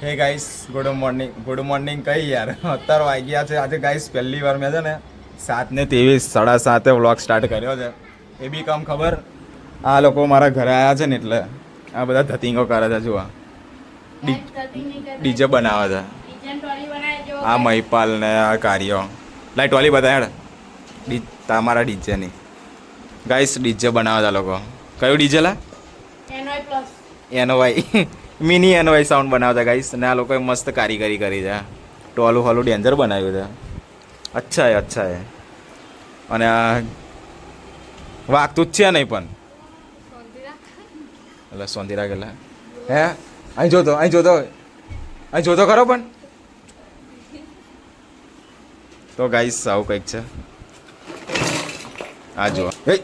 Hey guys good morning good morning કઈ યાર. અત્યાર વાગ્યા છે. આજે ગાઈસ પહેલી વાર મેં છે ને સાત ને ત્રેવીસ સાડા સાતે વ્લોગ સ્ટાર્ટ કર્યો છે. એ બી કામ ખબર? આ લોકો મારા ઘરે આવ્યા છે ને એટલે આ બધા ધતિંગો કરે છે જુઓ. ડીજે બનાવે છે. આ મહિપાલ ને આ કાર્યો. લાઈ ટોલી બતાડ ડી તમારા ડીજેની ગાઈસ ડીજે બનાવે છે લોકો. કયું ડીજે લા? એનો ભાઈ મિની એનો ભાઈ સાઉન્ડ બનાવતા ગાઈસ અને આ લોકોએ મસ્ત કારીગરી કરી છે. ટોલું હોલું ડેન્જર બનાવ્યું છે. અચ્છા એ અચ્છા એ અને આ વાગતું જ છે નહીં પણ? એટલે સોંધીરા ગયેલા હે? અહીં જોતો અહીં જોતો. અહીં જોતો ખરો પણ? તો ગાઈસ આવું કંઈક છે. આ હે?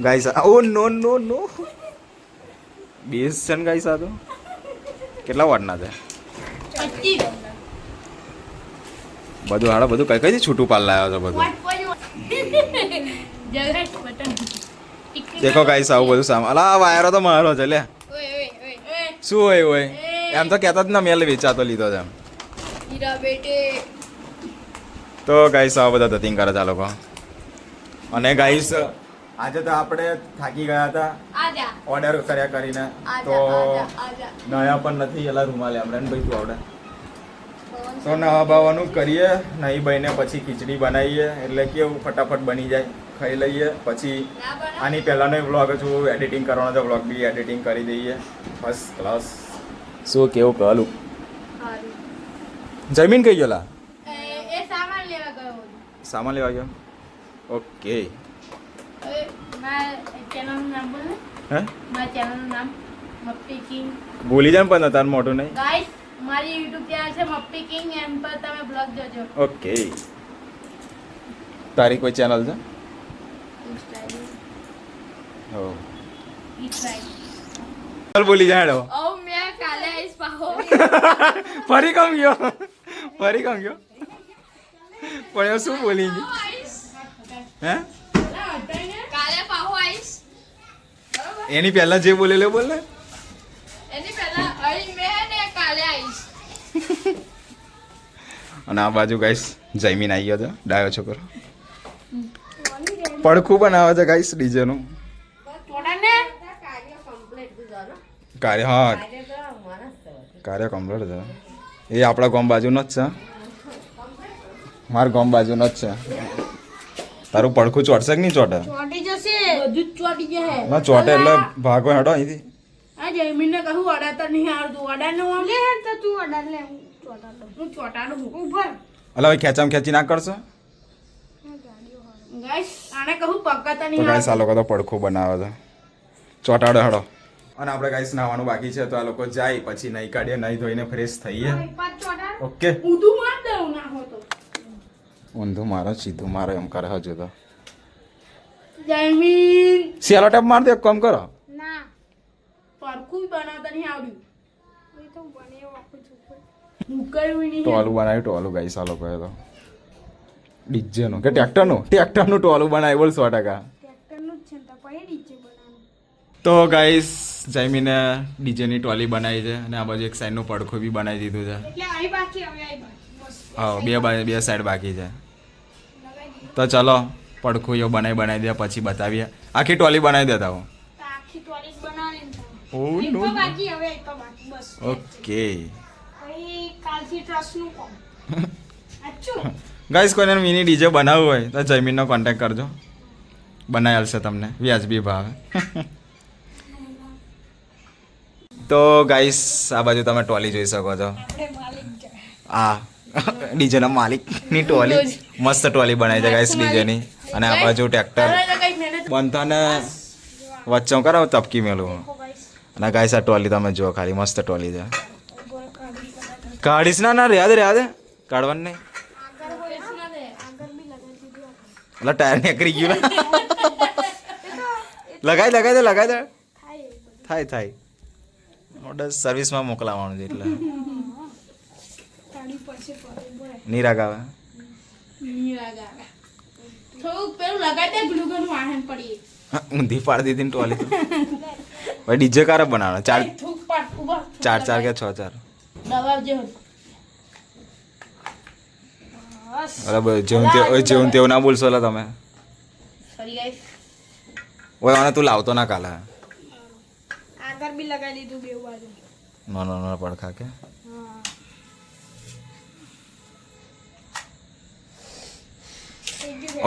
ગાઈસ ઓ, નો નો નો. બેસ છે ને ગાઈસ આ કેટલા વાટના છે? બધું હાડો બધું કઈ કઈ છૂટું પાલ લાવ્યો છો બધું? દેખો ગાઈસ આવું બધું સામાન અલા આ વાયરો તો મારો છે લે. શું હોય હોય એમ તો કહેતા જ ના મેલ વેચાતો લીધો છે તો ગાઈસ આવા બધા ધતિંગ કરે છે આ લોકો. અને ગાઈસ આજે તો આપણે થાકી ગયા હતા. ઓર્ડર કર્યા કરીને. તો નયા પણ નથી એલા રૂમાલે આપણે ભાઈ તું આવડે. તો નવા બાવાનું કરીએ નહીં બહીને પછી ખીચડી બનાવીએ એટલે કેવું ફટાફટ બની જાય. ખાઈ લઈએ પછી આની પહેલાંનો વ્લોગ છું એડિટિંગ કરવાનો છે વ્લોગ બી એડિટિંગ કરી દઈએ. ફર્સ્ટ ક્લાસ શું કેવું કહેલું? જમીન કઈ ગયેલા? સામાન લેવા ગયો? ઓકે. ભૂલી જાય પણ તાર મોટું નહીં. ગાઈસ મારી YouTube ચેનલ છે મપ્પી કિંગ એમ પર તમે બ્લોગ જોજો. ઓકે તારી કોઈ ચેનલ છે? હો ચાલ બોલી જાય હેડો. ઓ મેં કાલે આઈસ પાહો. ફરી કમ ગયો? ફરી કમ ગયો? પણ શું બોલી હે કાલે પાહો આઈસ બરોબર એની પહેલા જે બોલેલો બોલ ને. એની પહેલા અહીં મેં ને કાલે આઈસ અને આ બાજુ ગાઈસ જયમીન આવી ગયો છે ડાયો છોકરો. પડખું બનાવે છે ગાઈસ ડીજેનું. નું? કાર્ય હા. કાર્ય કમ્પ્લીટ છે. એ આપણા ગામ બાજુનો જ છે. મારા ગામ બાજુનો જ છે. તારું પડખું ચોટશે કે નહીં ચોટે? ચોટી જશે. બધું જ ચોટી જશે ના ચોટે એટલે ભાગો હેડો અહીંથી. આ જયમીન કહું અડા તો નહીં આવડતું અડા નું આમ. લે તો તું અડા લે હું ચોટાડું હું ચોટાડું ઉભર. અલા હવે ખેંચામ ખેંચી ના કરશો? ગાઈસ આને કહું પકતા તો નહીં ગાઈસ આ લોકો તો પડખું બનાવે છે. ચોટાડો હેડો. અને આપણે ગાઈસ નાવાનું બાકી છે તો આ લોકો જાય પછી નહીં કાઢીએ નહીં ધોઈને ફ્રેશ થઈએ. ઓકે. ઊંધું માર દઉં ના હો તો. ઊંધું મારો સીધું મારો એમ કરે હજુ તો. સેલો ટેપ માર દે એક કામ કરો. ના પરખું બનાવતા નહીં આવડ્યું. ટોલું બનાવ્યું ટોલું ગાઈસ આ લોકોએ તો. ડીજેનું કે ટ્રેક્ટરનું? ટ્રેક્ટરનું ટોલું બનાવ્યું બોલ સો ટકા. તો ગાઈસ જયમીને ડીજેની ટોલી બનાવી છે અને આ બાજુ એક સાઈડનું પડખું બી બનાવી દીધું છે. એટલે આવી બાકી હવે હા બે બાજુ બે સાઈડ બાકી છે. તો ચલો પડખું એવું બનાવી બનાવી દે પછી બતાવીએ. આખી ટોલી બનાવી દેતા હું ઓકે. ગાઈસ કોઈને મિની ડીજે બનાવવું હોય તો જમીનનો કોન્ટેક્ટ કરજો. બનાવી હશે તમને વ્યાજબી ભાવે. તો ગાઈસ આ બાજુ તમે ટોલી જોઈ શકો છો. આ. ડીજેના માલિકની ટોલી. મસ્ત ટોલી બનાવી છે ગાઈસ ડીજેની. અને આ બાજુ ટ્રેક્ટર કઈ વચ્ચે હું કરાવું તપકી મેલું અને ગાઈસ આ ટોલી તમે જુઓ ખાલી મસ્ત ટોલી છે. કાઢીશ ના ના રહ્યા દે રહ્યા દે કાઢવાનું નહીં. એટલે ટાયર નીકળી ગયું ને. લગાઈ લગાઈ દે લગાઈ દે. થાય થાય ઓર્ડર સર્વિસમાં મોકલાવવાનું છે એટલે. નિરાગ આવે ઊંધી પાડી દીધી ને ટોલી ભાઈ ડીજે કારે બનાવે ચાર ચાર ચાર કે છ ચાર? બરાબર જેવું તે જેવું તેવું ના બોલશો એટલે તમે. ઓય આને તું લાવતો ના કાલે. આગળ બી લગાવી દીધું બે બાજુ. નો નો નો પડખા કે.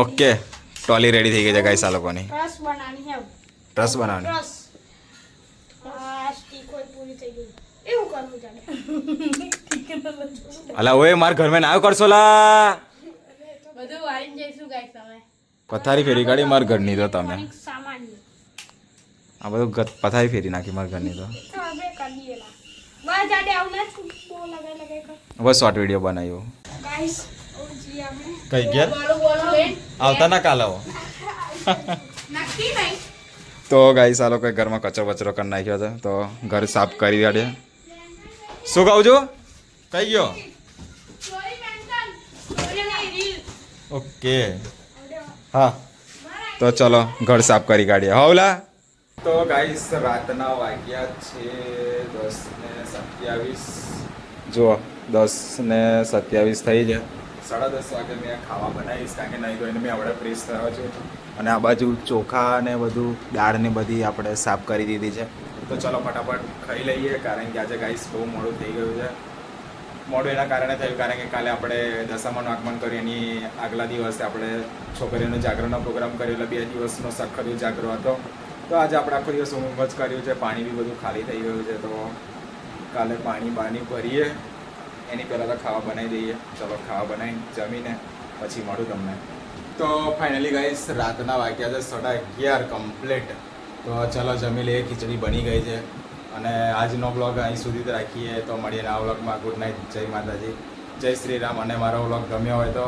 ઓકે. ટોલી રેડી થઈ ગઈ છે ગાઈસ આ લોકોની. રસ બનાવવાની હે રસ બનાવવાની. રસ આ સ્ટીક હોય પૂરી થઈ ગઈ. એવું કરવું જાણે અલા ઓય માર ઘરમાં ના આવ્યો કરશો લા બધું વાળીને જઈશું ગાઈસ તમે પથારી ફેરી કાઢી માર ઘરની તો તમે આ બધું પથારી ફેરી નાખી માર ઘરની તો. તો હવે કરી દીધેલા બસ જાડે આવું ના છું બહુ લગાઈ લગાઈ કર. બસ શોર્ટ વીડિયો બનાવ્યો. ગાઈસ કઈ ગયા? આવતા ના કાલ આવો તો ગાઈ આ લોકોએ ઘરમાં કચરો બચરો કરી નાખ્યો હતો તો ઘર સાફ કરી કાઢીએ શું કહું છું? કઈ ગયો? ઓકે. હા. તો ચલો ઘર સાફ કરી કાઢીએ. હવલા તો ગાઈસ રાતના વાગ્યા છે દસ ને સત્યાવીસ. જુઓ દસ ને સત્યાવીસ થઈ છે. સાડા દસ વાગે મેં ખાવા બનાવીશ કારણ કે નહીં તો એને મેં આપણે પ્રેસ થયો છે અને આ બાજુ ચોખા ને બધું, દાળ ને બધી આપણે સાફ કરી દીધી છે. તો ચલો ફટાફટ ખાઈ લઈએ કારણ કે આજે ગાઈસ બહુ મોડું થઈ ગયું છે. મોડું એના કારણે થયું કારણ કે કાલે આપણે દશામાનું આગમન કર્યું એની આગલા દિવસે આપણે છોકરીઓનો જાગરણનો પ્રોગ્રામ કર્યો એટલે બે દિવસનો સખત જાગરો હતો. તો આજે આપણે આખો દિવસ ઊંઘ જ કર્યું છે, પાણી બી બધું ખાલી થઈ ગયું છે તો કાલે પાણી બાણી ભરીએ. એની પહેલાં તો ખાવા બનાવી દઈએ. ચલો ખાવા બનાવી જમીને પછી મળું તમને. તો ફાઇનલી ગાઈસ રાતના વાગ્યા છે, સાડા અગિયાર કમ્પ્લીટ તો ચલો જમી લઈએ, ખીચડી બની ગઈ છે. અને આજનો બ્લોગ અહીં સુધી જ રાખીએ. તો મળીએ આ બ્લોગમાં ગુડ નાઇટ જય માતાજી. જય શ્રી રામ. અને મારો બ્લોગ ગમ્યો હોય તો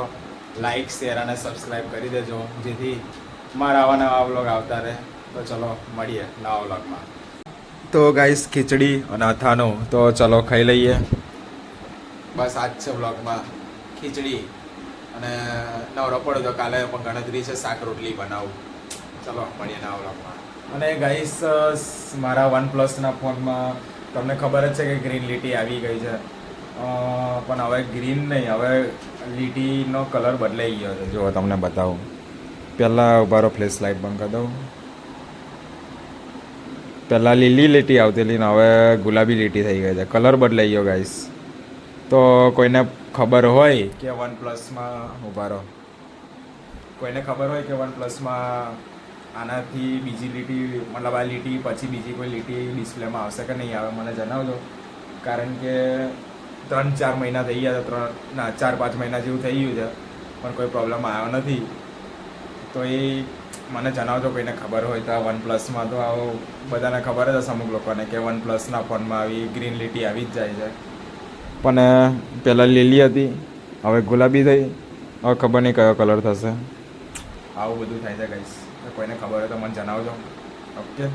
લાઈક શેર અને સબસ્ક્રાઈબ કરી દેજો. જેથી મારા આવા નવા બ્લોગ આવતા રહે. તો ચલો મળીએ નવા બ્લોગમાં તો ગાઈસ ખીચડી અને અથાણું. તો ચલો ખાઈ લઈએ. બસ આજ છે બ્લોગમાં ખીચડી અને નવરો પડ્યો તો કાલે પણ ગણતરી છે, શાક રોટલી બનાવું. ચલો, મળીએ નવા બ્લોગમાં અને ગાઈસ મારા વન પ્લસના ફોનમાં તમને ખબર જ છે કે ગ્રીન લીટી આવી ગઈ છે. પણ હવે ગ્રીન નહીં, હવે લીટીનો કલર બદલાઈ ગયો છે. જો તમને બતાવું. પહેલાં ઉભારો ફ્લેશ લાઇટ બંધ કરી દઉં. પહેલાં લીલી લીટી આવતી હતી ને હવે ગુલાબી લીટી થઈ ગઈ છે. કલર બદલાઈ ગયો ગાઈસ તો કોઈને ખબર હોય કે વન પ્લસમાં ઊભા રહો. કોઈને ખબર હોય કે વન પ્લસમાં આનાથી બીજી લીટી, મતલબ આ લીટી પછી બીજી કોઈ લીટી ડિસ્પ્લેમાં આવશે કે નહીં આવે મને જણાવજો. કારણ કે ત્રણ ચાર મહિના થઈ ગયા ત્રણ, ના, ચાર પાંચ મહિના જેવું થઈ ગયું છે, પણ કોઈ પ્રોબ્લેમ આવ્યો નથી. તો એ મને જણાવજો કોઈને ખબર હોય તો આ વન પ્લસમાં તો આવો બધાને ખબર જ હશે અમુક લોકોને કે વન પ્લસના ફોનમાં આવી ગ્રીન લીટી આવી જ જાય છે. પણ પહેલાં લીલી હતી, હવે ગુલાબી થઈ. હવે ખબર નહીં કયો કલર થશે. આવું બધું થાય છે ગાઈસ કોઈને ખબર હોય તો મને જણાવજો. ઓકે